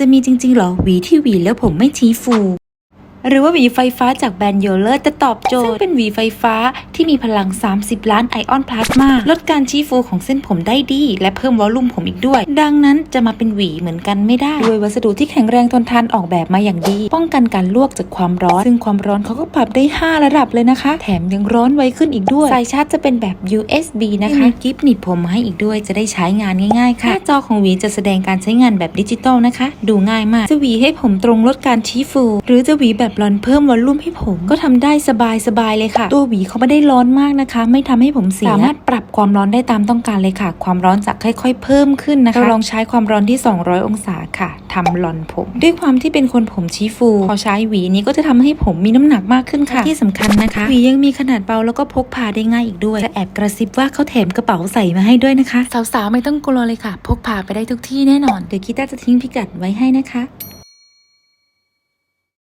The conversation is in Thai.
จะมีจริงๆหรอหวีที่หวีแล้วผมไม่ชี้ฟู หรือว่าหวีไฟฟ้าจากแบรนด์โยเลอร์จะตอบโจทย์ซึ่งเป็นหวีไฟฟ้าที่มีพลัง 30 ล้านไอออนพลาสมาลดการชี้ฟูของเส้นผมได้ดี และเพิ่มวอลลุ่มผมอีกด้วย ดังนั้นจะมาเป็นหวีเหมือนกันไม่ได้ ด้วยวัสดุที่แข็งแรงทนทานออกแบบมาอย่างดี ป้องกันการลวกจากความร้อน ซึ่งความร้อนเขาก็ปรับได้ 5 ระดับเลยนะคะ แถมยังร้อนไวขึ้นอีกด้วยสายชาร์จจะเป็นแบบ USB นะคะมีกิฟต์หนีบผมมาให้อีกด้วยจะได้ใช้งานง่ายๆค่ะหน้าจอของหวีจะแสดงการใช้งานแบบดิจิตอลนะคะ ดูง่ายมากจะหวีให้ผมตรงลดการชี้ฟู หรือจะหวีแบบรอนเพิ่มวอลลุ่มให้ผม ก็ทำได้สบายๆเลยค่ะ ตัวหวีเขาไม่ได้ร้อนมากนะคะ ไม่ทำให้ผมเสียสามารถปรับความร้อนได้ตามต้องการเลยค่ะ ความร้อนจะค่อย ๆ เพิ่มขึ้นนะคะเราลองใช้ความร้อนที่ 200 องศาค่ะทำลอนผม ด้วยความที่เป็นคนผมชี้ฟู พอใช้หวีนี้ก็จะทำให้ผมมีน้ำหนักมากขึ้นค่ะ ที่สำคัญนะคะหวียังมีขนาดเบาแล้วก็พกพาได้ง่ายอีกด้วยและแอบกระซิบว่าเขาแถมกระเป๋าใส่มาให้ด้วยนะคะ สาวๆไม่ต้องกลัวเลยค่ะ พกพาไปได้ทุกที่แน่นอนเดี๋ยวกีตาร์จะทิ้งพิกัดไว้ให้นะคะ